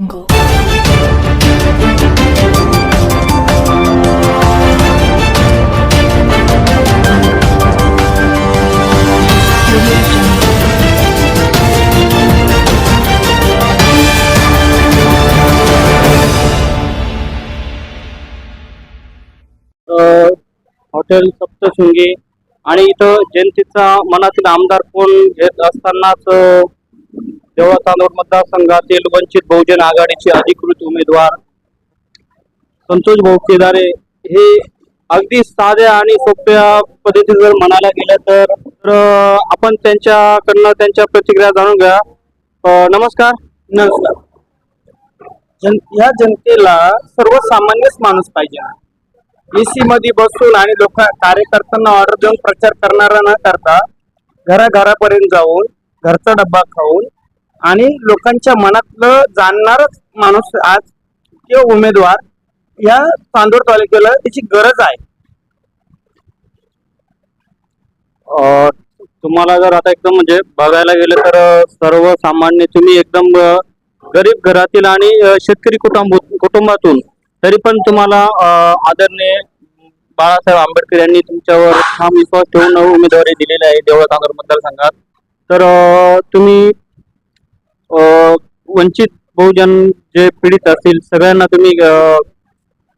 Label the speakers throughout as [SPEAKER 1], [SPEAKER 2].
[SPEAKER 1] jungle.
[SPEAKER 2] अ, hotel Saptashrungi आणि इथं जनतेचा मनातील आमदार कोण घेत असतानाच देवळा तांदूळ मतदारसंघातील वंचित बहुजन आघाडीचे अधिकृत उमेदवार संतोष भाऊ केदारे हे अगदी साध्या आणि सोप्या पद्धतीने जर म्हणायला गेलं तर आपण त्यांच्याकडनं त्यांच्या प्रतिक्रिया जाणून घ्या. नमस्कार.
[SPEAKER 3] नमस्कार. जन या जनतेला सर्वसामान्यच माणूस पाहिजे. एसी मध्ये बसून आणि लोक कार्यकर्त्यांना ऑर्डर देऊन प्रचार करणारा न करता घराघरापर्यंत जाऊन घरचा डब्बा खाऊन आणि लोकांच्या मनातलं जाणणारच माणूस आज किंवा उमेदवार या चांदोड तालुक्याला त्याची गरज आहे.
[SPEAKER 2] तुम्हाला जर आता एकदम म्हणजे बघायला गेलं तर सर्वसामान्य तुम्ही एकदम गरीब घरातील आणि शेतकरी कुटुंब कुटुंबातून तरी पण तुम्हाला आदरणीय बाळासाहेब आंबेडकर यांनी तुमच्यावर ठाम विश्वास ठेवून उमेदवारी दिलेली आहे देवळा तांदूळ मतदारसंघात. तर तुम्ही वंचित बहुजन जे पीडित असतील सगळ्यांना तुम्ही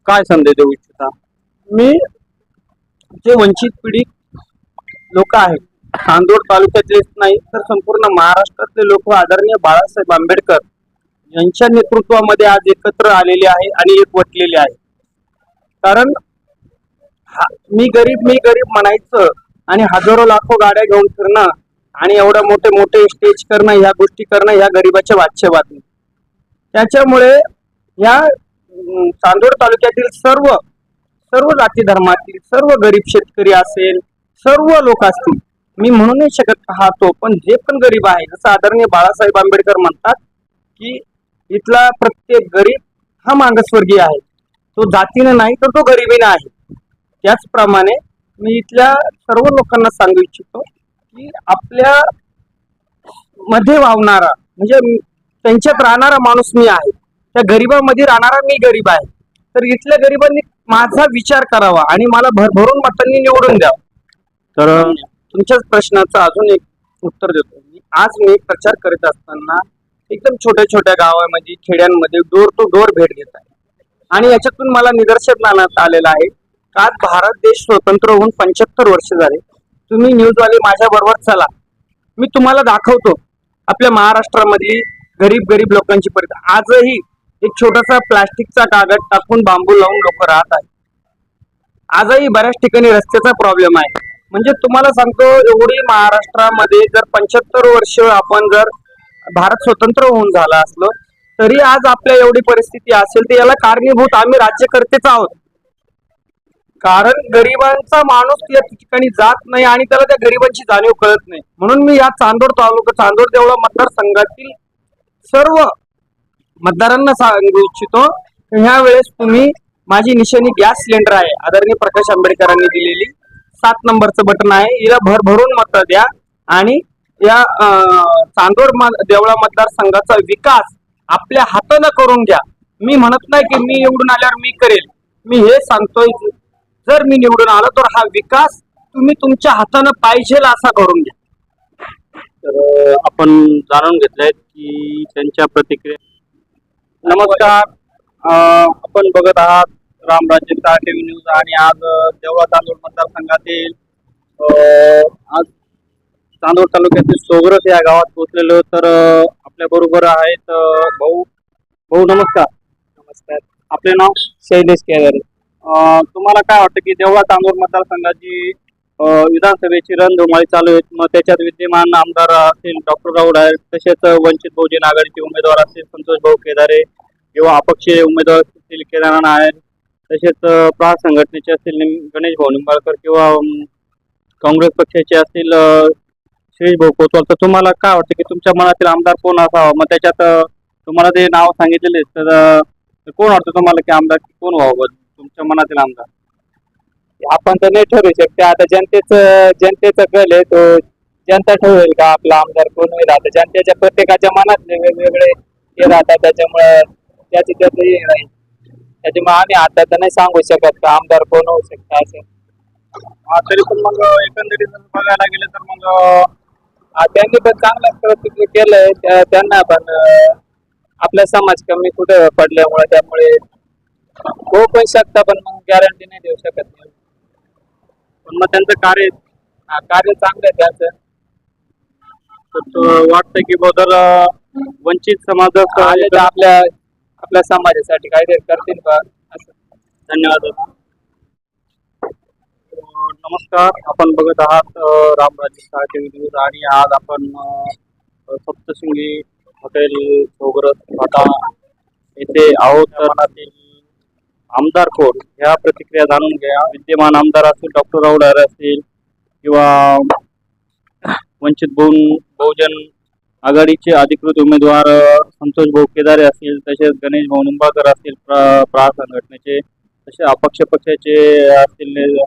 [SPEAKER 2] काय संदेश देऊ इच्छिता?
[SPEAKER 3] मी जे वंचित पीडित लोक आहेत चांदोड तालुक्यातलेच नाही तर संपूर्ण महाराष्ट्रातले लोक आदरणीय बाळासाहेब आंबेडकर यांच्या नेतृत्वामध्ये आज एकत्र आलेले आहे आणि एक वटलेले आहे. कारण हा- मी गरीब मी गरीब म्हणायचं आणि हजारो लाखो गाड्या घेऊन फिरणं आणि एवढं मोठे मोठे स्टेज करणं ह्या गोष्टी करणं ह्या गरीबाच्या वाच्य बातमी त्याच्यामुळे ह्या चांदोड तालुक्यातील सर्व सर्व जाती धर्मातील सर्व गरीब शेतकरी असेल सर्व लोक असतील मी म्हणू नाही शकत पाहतो पण जे पण गरीब आहे जसं आदरणीय बाळासाहेब आंबेडकर म्हणतात की इथला प्रत्येक गरीब हा मागासवर्गीय आहे. तो जातीने नाही तर तो गरिबीने आहे. त्याचप्रमाणे मी इथल्या सर्व लोकांना सांगू इच्छितो की आपल्या मध्ये वावणारा म्हणजे त्यांच्यात राहणारा माणूस मी आहे. त्या गरीबामध्ये राहणारा मी गरीब आहे. तर इथल्या गरिबांनी माझा विचार करावा आणि मला भरभरून मतांनी निवडून द्यावं.
[SPEAKER 2] तर
[SPEAKER 3] तुमच्याच प्रश्नाचं अजून एक उत्तर देतो मी. आज मी प्रचार करीत असताना एकदम छोट्या छोट्या गावामध्ये खेड्यांमध्ये डोर टू डोर भेट घेत आहे. आणि याच्यातून मला निदर्शनात आलेलं आहे. का आज भारत देश स्वतंत्र होऊन पंच्याहत्तर वर्ष झाले. तुम्ही न्यूजवाले माझ्या बरोबर चला. मी तुम्हाला दाखवतो. आपल्या महाराष्ट्रामधली गरीब गरीब लोकांची परिस्थिती. आजही एक छोटासा प्लास्टिकचा कागद टाकून बांबू लावून लोक राहत आहेत. आजही बऱ्याच ठिकाणी रस्त्याचा प्रॉब्लेम आहे. म्हणजे तुम्हाला सांगतो एवढी महाराष्ट्रामध्ये जर पंच्याहत्तर वर्ष आपण जर भारत स्वतंत्र होऊन झाला असलो तरी आज आपल्या एवढी परिस्थिती असेल तर याला कारणीभूत आम्ही राज्यकर्तेच आहोत. कारण गरिबांचा माणूस या ठिकाणी जात नाही आणि त्याला त्या गरिबांची जाणीव कळत नाही. म्हणून मी या चांदोड तालुका चांदोड देवळा मतदारसंघातील सर्व मतदारांना सांगू इच्छितो ह्या वेळेस तुम्ही माझी निशाणी गॅस सिलेंडर आहे. आदरणीय प्रकाश आंबेडकरांनी दिलेली. सात नंबरचं बटन आहे. हिला भरभरून मत द्या आणि या चांदोड म- देवळा मतदारसंघाचा विकास आपल्या हातानं करून घ्या. मी म्हणत नाही की मी निवडून आल्यावर मी करेल. मी हे सांगतोय जर मी निवडून आलो तर हा विकास तुम्ही तुमच्या हातानं पाहिजे असा करून घ्या.
[SPEAKER 2] तर आपण जाणून घेतलंय की त्यांच्या प्रतिक्रिया नमस्कार. आपण बघत आहात रामराज्य स्टार टीव्ही न्यूज आणि आज देवळा तांदूळ मतदारसंघातील आज चांदोड तालुक्यातील सोगरस या गावात पोहोचलेलो. तर आपल्या बरोबर आहेत भाऊ. भाऊ नमस्कार. नमस्कार. आपले नाव? शैलेश केदारे तुम्हाला काय वाटतं की देवळा चांदूर मतदारसंघाची विधानसभेची रणधुमाळी चालू आहे मग त्याच्यात विद्यमान आमदार असतील डॉक्टर राऊड आहेत तसेच वंचित बहुजन आघाडीचे उमेदवार असतील संतोष भाऊ केदारे किंवा अपक्ष उमेदवार असतील केदार नायर तसेच प्रा प्रहार संघटनेचे असतील गणेश भाऊ निंबाळकर किंवा काँग्रेस पक्षाचे असतील अ, शिरीष भाऊ कोतवाल. तर तुम्हाला काय वाटतं की तुमच्या मनातील आमदार कोण असावा? मग त्याच्यात तुम्हाला ते नाव सांगितलेले तर तर कोण वाटतं तुम्हाला की आमदार कोण व्हावं? तुमच्या मनातील आमदार?
[SPEAKER 3] आपण तर नाही ठरवू शकते. आता जनतेचं जनतेचा कल आहे तो जनता ठरवेल का आपला आमदार कोण होईल? आता जनतेच्या प्रत्येकाच्या मनातले वेगवेगळे
[SPEAKER 4] ते राहतात. त्याच्यामुळं त्याची त्याचं हे नाही. त्याच्यामुळे आम्ही आता तर नाही सांगू शकत का आमदार कोण होऊ शकतं असं.
[SPEAKER 2] हा, तरी पण मग एकंदरीत बघायला गेलं तर मग
[SPEAKER 4] हा, त्यांनी पण चांगलं प्रतिक्रिया केलंय. त्या- त्यांना पण आपला समाज कमी कुठे पडल्यामुळे त्यामुळे होऊ पण शकता पण मग गॅरंटी नाही देऊ शकत.
[SPEAKER 2] पण मग त्यांचं कार्य
[SPEAKER 4] हा, कार्य चांगलं आहे त्यांचं
[SPEAKER 2] तर तो वाटतं की बदल वंचित समाज
[SPEAKER 4] आले तर आपल्या आपल्या समाजासाठी काहीतरी करतील का असं
[SPEAKER 2] धन्यवाद दादा. अं, नमस्कार आपण बघत आहात अं, स्टार टीव्ही न्यूज आणि आज आपण अं, सप्तशृंगी हॉटेल सोगरस फाटा येथे आहोत तर आमदार कोण? ह्या प्रतिक्रिया जाणून घ्या. विद्यमान आमदार असतील डॉक्टर रावडार असतील किंवा वंचित बहु बहुजन आघाडीचे अधिकृत उमेदवार संतोष भाऊ केदारे असतील तसेच गणेश भाऊ निंबाळकर असतील प्रा प्रा संघटनेचे तसे अपक्ष पक्षाचे असतील ने-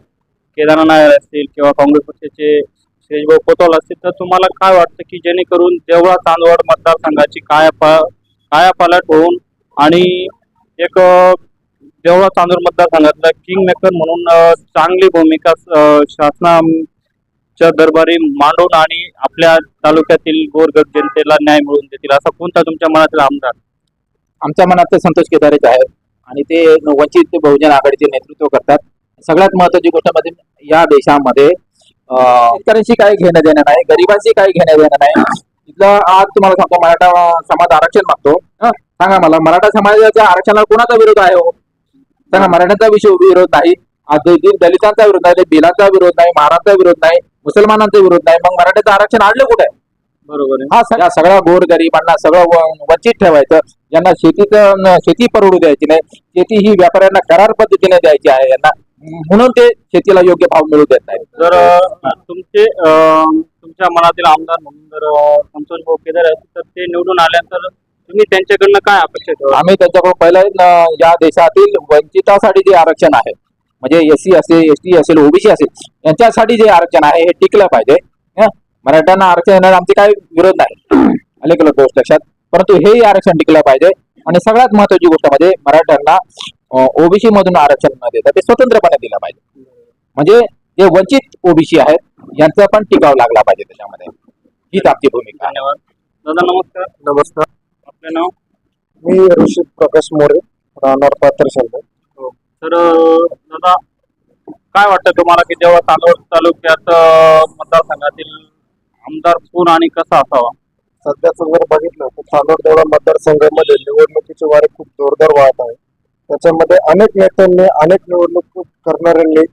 [SPEAKER 2] केदारनाथ नायर असतील किंवा काँग्रेस पक्षाचे शेजभाऊ कोतवाल असतील तर तुम्हाला काय वाटतं की जेणेकरून देवळा चांदवड मतदारसंघाची काया पा काया कायापालट होऊन आणि एक देवळा चांदूर मतदारसंघातला किंग मेकर म्हणून चांगली भूमिका शासनाच्या शासना च्या दरबारी मांडून आणि आपल्या तालुक्यातील गोरगट जनतेला न्याय मिळवून देतील असा कोणता तुमच्या मनातील आमदार?
[SPEAKER 5] आमच्या मनात तर संतोष केदारेच आहे आणि ते वंचित बहुजन आघाडीचे नेतृत्व करतात. सगळ्यात महत्वाची गोष्ट म्हणजे या देशामध्ये शेतकऱ्यांशी काही घेणं देणं नाही गरिबांशी काही घेणं देणं नाही. इथलं आज तुम्हाला सांगतो मराठा समाज आरक्षण मागतो. सांगा मला मराठा समाजाच्या आरक्षणाला कोणाचा विरोध आहे हो? सांगा मराठ्यांचा विषय विरोध नाही. दलितांचा विरोध नाही बिलांचा विरोध नाही महारांचा विरोध नाही मुसलमानांचा विरोध नाही. मग मराठ्याचं आरक्षण आणलं कुठे?
[SPEAKER 2] बरोबर आहे.
[SPEAKER 5] हा सगळ्या सगळ्या गोर गरिबांना सगळं वंचित ठेवायचं. ज्यांना शेतीचं शेती परवडू द्यायची नाही शेती ही व्यापाऱ्यांना करार पद्धतीने द्यायची आहे यांना. म्हणून ते शेतीला योग्य भाव मिळू देत नाही
[SPEAKER 2] जर अ, तुमचे तुमच्या मनातील आमदार म्हणून जर संतोष भाऊ केदार असतील तर ते निवडून आल्यानंतर तुम्ही त्यांच्याकडनं काय अपेक्षा ठेवा
[SPEAKER 5] आम्ही त्यांच्याकडून पहिलं या देशातील वंचितासाठी जे आरक्षण आहे म्हणजे एस सी असेल एस टी असेल ओबीसी असेल यांच्यासाठी जे आरक्षण आहे हे टिकलं पाहिजे. हं? मराठ्यांना आरक्षण देण्याला आमचे काही विरोध नाही. आले गेलं गोष्ट लक्षात. परंतु हेही आरक्षण टिकलं पाहिजे. आणि सगळ्यात महत्वाची गोष्ट म्हणजे मराठ्यांना ओबीसी मधून आरक्षण न देता ते स्वतंत्रपणे दिलं पाहिजे. म्हणजे जे वंचित ओबीसी आहेत यांचा पण टिकाव लागला पाहिजे त्याच्यामध्ये. हीच आमची भूमिका
[SPEAKER 2] धन्यवाद. दादा नमस्कार.
[SPEAKER 6] नमस्कार.
[SPEAKER 2] आपले नाव?
[SPEAKER 6] मी ऋषी प्रकाश मोरे राहणार पात्र शंभर
[SPEAKER 2] तर अ, दादा काय वाटतं तुम्हाला की जेव्हा तालुक तालुक्यात मतदारसंघातील आमदार कोण आणि कसा असावा?
[SPEAKER 6] सध्याचं जर बघितलं तर चांदोड देवळा मतदारसंघामध्ये निवडणुकीचे वारे खूप जोरदार वाहत आहे. त्याच्यामध्ये अनेक नेत्यांनी अनेक निवडणूक करणाऱ्यांनी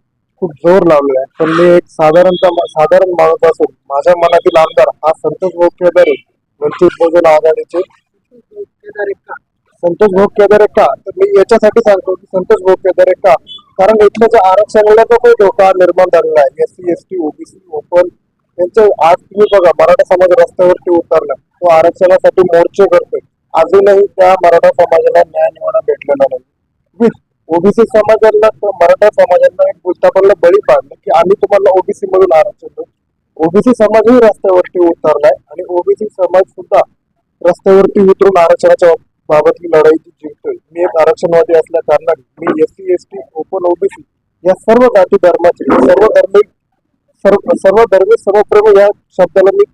[SPEAKER 6] खूप जोर लावलेला आहे. पण मी एक साधारणतः साधारण माणूस असून माझ्या मनातील आमदार हा संतोष भाऊ केदारे वंचित बहुजन आघाडीचे संतोष भाऊ केदारे का तर मी याच्यासाठी सांगतो की संतोष भाऊ केदारे का कारण इथलं जे आरक्षणाला जो काही धोका निर्माण झालेला आहे. S C S T OBC open त्यांचं आज तुम्ही बघा मराठा समाज रस्त्यावरती उतरला. तो आरक्षणासाठी मोर्चे करतोय अजूनही त्या मराठा समाजाला न्याय निवाडा भेटलेला नाही. ओबीसी समाजाला तर मराठा समाजाला एक भूतापडला बळी पाडलं की आम्ही तुम्हाला ओबीसी मधून आरक्षण देऊ. ओबीसी समाजही रस्त्यावरती उतरलाय आणि ओबीसी समाज सुद्धा रस्त्यावरती उतरून आरक्षणाच्या बाबतली लढाई जी जिंकतोय. मी एक आरक्षणवादी असल्या कारणाने मी S C S T open OBC या सर्व जाती धर्माचे सर्व धर्मी सर्व सर्व धर्मी समप्रेम या शब्दाला मी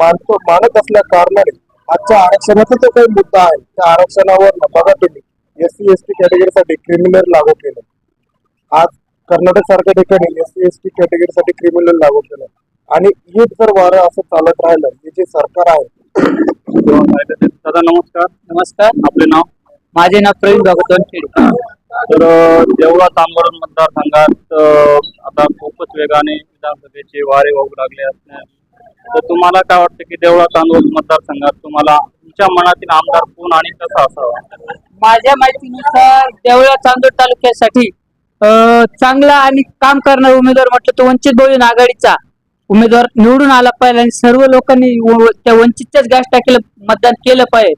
[SPEAKER 6] मानतो मानत असल्या कारणाने आजच्या आरक्षणाचा जो काही मुद्दा आहे. त्या आरक्षणावर बघा तुम्ही. एस सी एस टी कॅटेगरीसाठी क्रिमिनल लागू केलं. आज कर्नाटक सारख्या ठिकाणी एस सी एस टी कॅटेगरीसाठी क्रिमिनल लागू केलं. आणि हे जर वारं असं चालत राहिलं हे जे सरकार आहे
[SPEAKER 2] दादा नमस्कार.
[SPEAKER 4] नमस्कार.
[SPEAKER 2] आपले नाव?
[SPEAKER 4] माझे नाव प्रवीण भगतवन खेडे
[SPEAKER 2] तर देवळा तांबरण मतदारसंघात आता खूपच वेगाने विधानसभेचे वारे वाहू लागले असणार तर तुम्हाला काय वाटतं की देवळा तांदूळ मतदारसंघात तुम्हाला तुमच्या मनातील आमदार कोण आणि कसा असावा?
[SPEAKER 7] माझ्या माहितीनुसार देवळा चांदोड तालुक्यासाठी चांगला आणि काम करणारा उमेदवार म्हटलं तर वंचित बहुजन आघाडीचा. उमेदवार निवडून आला पाहिजे आणि सर्व लोकांनी व- त्या वंचितच्याच गॅस टाकीला मतदान केलं पाहिजे.